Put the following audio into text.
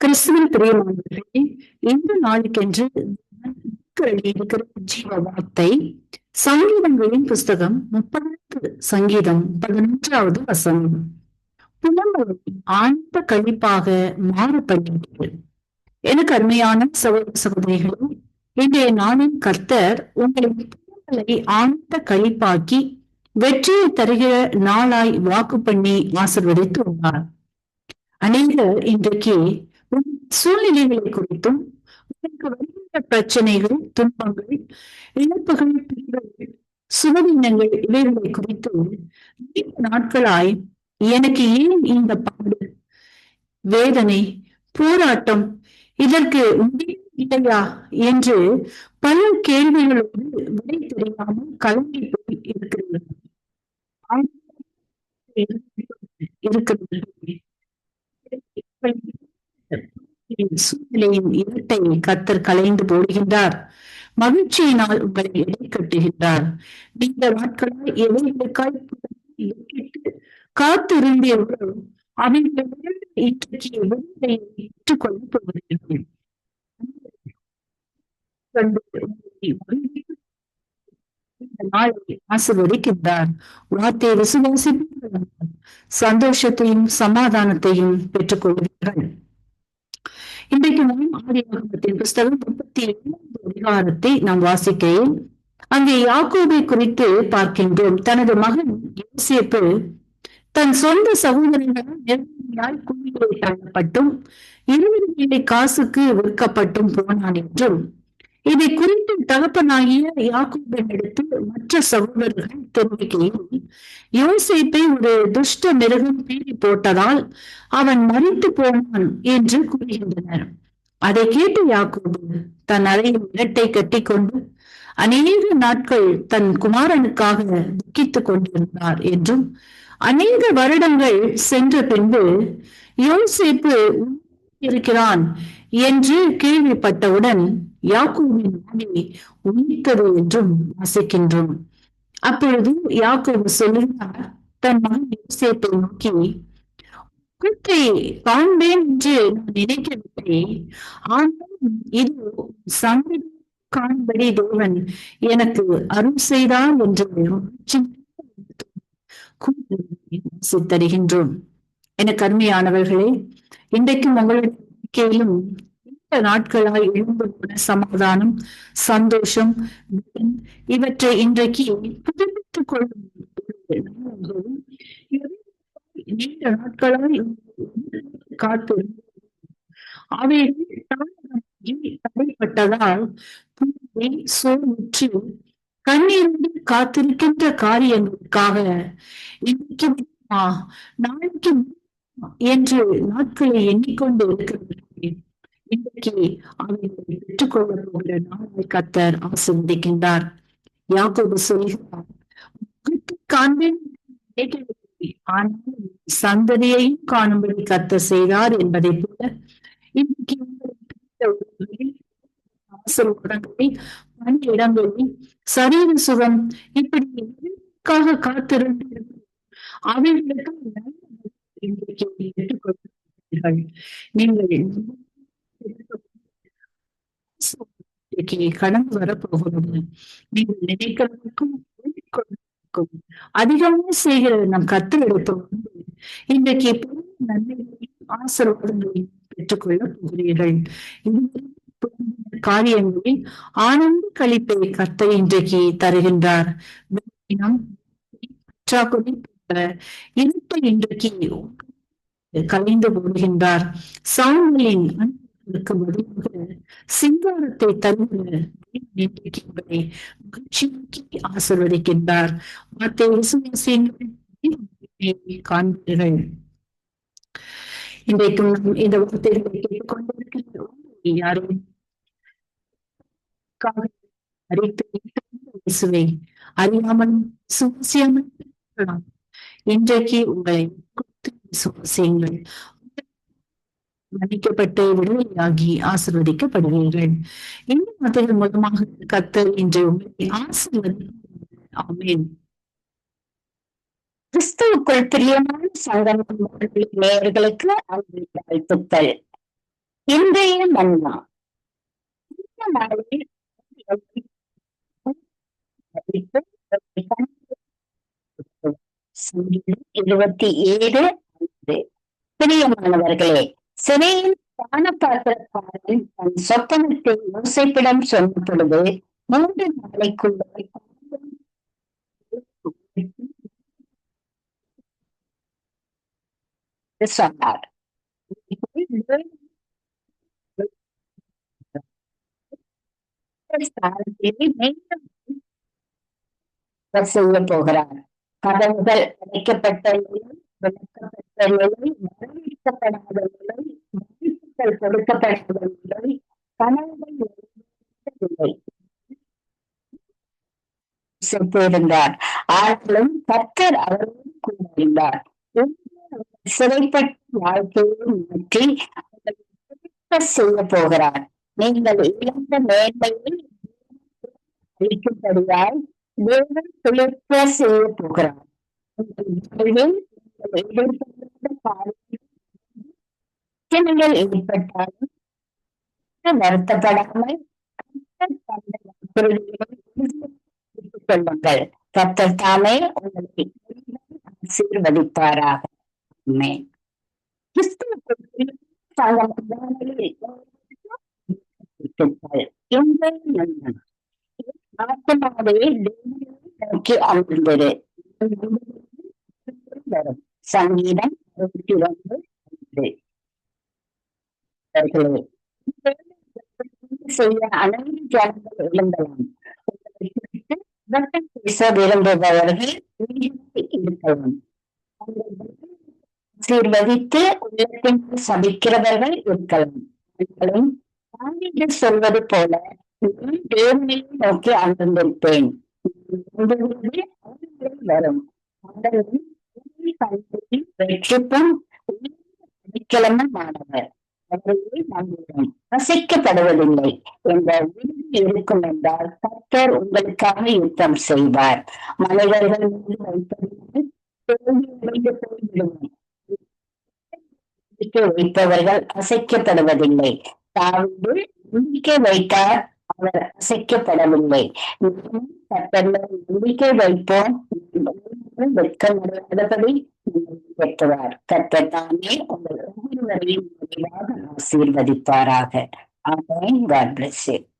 கிறிஸ்துவின் பிரியமானவர்களே இந்த நாளுக்கென்று இருக்கிற ஜீவ வார்த்தை சங்கீதங்களின் புஸ்தகம் முப்பதாவது சங்கீதம் பதினொன்றாவது வசனம். புலம்பலை ஆழ்ந்த கழிப்பாக மாறப்படுகிறது எனக்கு அருமையான சகோதர சகோதரிகளே இன்றைய நாளின் கர்த்தர் உங்களின் புலம்பலை ஆழ்ந்த கழிப்பாக்கி வெற்றியை தருகிற நாளாய் வாக்கு பண்ணி ஆசிர்வதித்து உள்ளார். அநேகர் இன்றைக்கு சூழ்நிலைகளை குறித்தும் உங்களுக்கு வருகின்ற பிரச்சனைகள் துன்பங்கள் இழப்புகள் பிரிவுகள் சுகவீனங்கள் இவைகளை குறித்து நாட்களாய் எனக்கு ஏன் இந்த பாடு? வேதனை போராட்டம் இதற்கு முடிவு இல்லையா என்று பல கேள்விகளோடு விடை தெரியாமல் கலங்கி போய் இருக்கிறது இருக்கிறது சூழ்நிலையின் இருட்டை கத்தர் கலைந்து போடுகின்றார். மகிழ்ச்சியினால் உங்களை எடை கட்டுகின்றார். நீண்ட நாட்களாய் எவைகளுக்காய் காத்திருந்தீர்களோ அவைகளை இன்றைக்கு ஆசிர்வதிக்கின்றார். விசுவாசிப்பீர்கள் சந்தோஷத்தையும் சமாதானத்தையும் பெற்றுக் கொள்வீர்கள் இன்றைக்கு நாம் ஆதியாகமத்தின் புஸ்தகம் முப்பத்தி ஏழாவது அதிகாரத்தை நாம் வாசிக்கையில் அங்கே யாக்கோபை குறித்து பார்க்கின்றோம். தனது மகன் யோசிப்பு தன் சொந்த சகோதரர்களால் நெருங்கியால் குழிகளை தள்ளப்பட்டும் இருபது வேலை காசுக்கு விற்கப்பட்டும் போனான் என்றும் இதை குறித்து தகப்பனாகிய யாக்கோபனிடத்து மற்ற சகோதரர்கள் தெரிவிக்கையில் யோசிப்பை ஒரு துஷ்ட மிருகம் பீறி போட்டதால் அவன் மறித்து போனான் என்று கூறுகின்றனர். அதை கேட்டு யாக்கோபு தன் அறையில் இரட்டை கட்டி கொண்டு அநேக நாட்கள் தன் குமாரனுக்காக துக்கித்துக் கொண்டிருந்தார் என்றும் அநேக வருடங்கள் சென்ற பின்பு யோசிப்பு இருக்கிறான் என்று கேள்விப்பட்டவுடன் யாக்கோவின் ஆவி உயிர்த்தது என்றும் வாசிக்கின்றோம். அப்பொழுது யாக்கோபு சொல்லுகிறார் தன் மகன் யோசியத்தை நோக்கி குழந்தை காண்பேன் என்று நான் நினைக்கவில்லை. ஆனால் இது சங்கடம் காண்படி தேவன் எனக்கு அருள் செய்தார் என்று தருகின்றோம் எனக்கு அருமையானவர்களே இன்றைக்கும் உங்களுடைய கேளும் இந்த நாட்களாய் எழுந்து சமாதானம் சந்தோஷம் இவற்றை இன்றைக்கு புதுப்பித்துக் கொள்ளும் நீண்ட நாட்களாய் காத்து அவைகள் தடைப்பட்டதால் சோர்வுற்று கண்ணீரோடு காத்திருக்கின்ற காரியங்களுக்காக இன்னைக்கு நாளைக்கு என்று நாட்களை எண்ணிக்கொண்டு இருக்கிறது இன்றைக்கு அவைகளை பெற்றுக்கொள்ள போகிற நாளை கத்தர் ஆசிர்வதிக்கின்றார். யாக்கோபு சொல்கிறார் சந்ததியையும் காணும்படி கத்த செய்தார் என்பதை போல இன்னைக்கு ஆசிரியர்களில் பணி இடங்களில் சரீர சுகம் இப்படி எதற்காக காத்திருந்து அவைகளுக்கு இன்றைக்கு ஏற்றுக்கொள்கிறீர்கள் நீங்கள் கடந்து வரப்போகிறது. நீங்கள் நினைக்கிறதுக்கும் அதிகமாக செய்கிறது நம் கத்தரிடத்தில் வந்து இன்றைக்கு நன்மைகளையும் ஆசீர்வாதங்களையும் பெற்றுக்கொள்ள போகிறீர்கள். காரியங்களில் ஆனந்த கழிப்பை கத்த இன்றைக்கு தருகின்றார். பற்றாக்குறை இருப்பை இன்றைக்கு கலைந்து போடுகின்றார். சாமியின் அவருக்கு பதிலாக சிங்காரத்தை தருகிற என்பதை மகிழ்ச்சியாக்கி ஆசிர்வதிக்கின்றார். வார்த்தை விசுவாசியங்கள் காண்பீர்கள். இன்றைக்கும் நாம் இந்த வார்த்தைகளை கேட்டுக்கொண்டிருக்கின்ற யாரும் அறித்து அறியாமல் சுவாசியாமல் இன்றைக்கு உங்களை குறித்து சுவாசியுங்கள் மன்னிக்கப்பட்டு விடுதலையாகி ஆசிர்வதிக்கப்படுவீர்கள். இந்த வார்த்தைகள் மூலமாக கத்தர் இன்று உங்களை ஆசிர்வதி ஆமேன். கிறிஸ்துவுக்குள் பிரியமான சங்கம் நேயர்களுக்கு அன்பு வாழ்த்துக்கள். இன்றைய மன்னா. இந்த நாளில் இருபத்தி ஏழு பிரியமானவர்களே சிறையில் பானபாத்திரக்காரன் தன் சொப்பனத்தை யோசிப்பிடம் சொன்ன பொழுது மூன்று நாளைக்குள்ள சொன்னார். செய்ய போகிறார். கதவுகள் அடைக்கப்பட்ட நிலை விளக்கப்பட்ட நிலை வரவேற்கப்படாத நிலை கருத்துக்கள் கொடுக்கப்படாத கனவுகள் சென்றிருந்தார் ஆனாலும் கர்த்தர் அவரோடு கூட இருந்தார் சிறைப்பட்ட வாழ்க்கையை மாற்றி செய்ய போகிறார். நீங்கள் இழந்த மேன்மையில் அளிக்கும்படியால் தேவன் துளிர்க்க செய்ய போகிறார். எதிர்பார்த்த பிரச்சனைகள் ஏற்பட்டாலும் வருத்தப்படாமல் கொள்ளுங்கள் கத்தர் தாமே உங்களை ஆசீர்வதிப்பாராக கிறிஸ்துவ ஆத்மாவே நோக்கி அமர்ந்தது வரும் சங்கீதம் அறுபத்தி ஒன்று செய்ய அனைத்து ஜனங்கள் எழுந்தலாம் பேச விரும்புபவர்கள் இருக்கலாம் ஆசீர்வதித்து உள்ளத்தின் சபிக்கிறவர்கள் இருக்கலாம் சொல்வது போல தேவனை நோக்கி அமர்ந்திருப்பேன் வரும் வெற்றிப்பும் சனிக்கிழமை மாணவர் ரசிக்கப்படுவதில்லை என்ற உறுதி இருக்கும் என்றால் கர்த்தர் உங்களுக்காக யுத்தம் செய்வார். மனிதர்கள் மீது வைப்பதில்லை வைப்பவர்கள் அசைக்கப்படுவதில்லை. தாவிடு நம்பிக்கை வைத்தார் அவர் அசைக்கப்படவில்லை. நம்பிக்கை வைப்போம். வெட்கமடையாதபடி பெற்றுவார். கர்த்தர் தானே உங்கள் ஒவ்வொருவரையும் ஆசீர்வதிப்பாராக. ஆமேன். God plus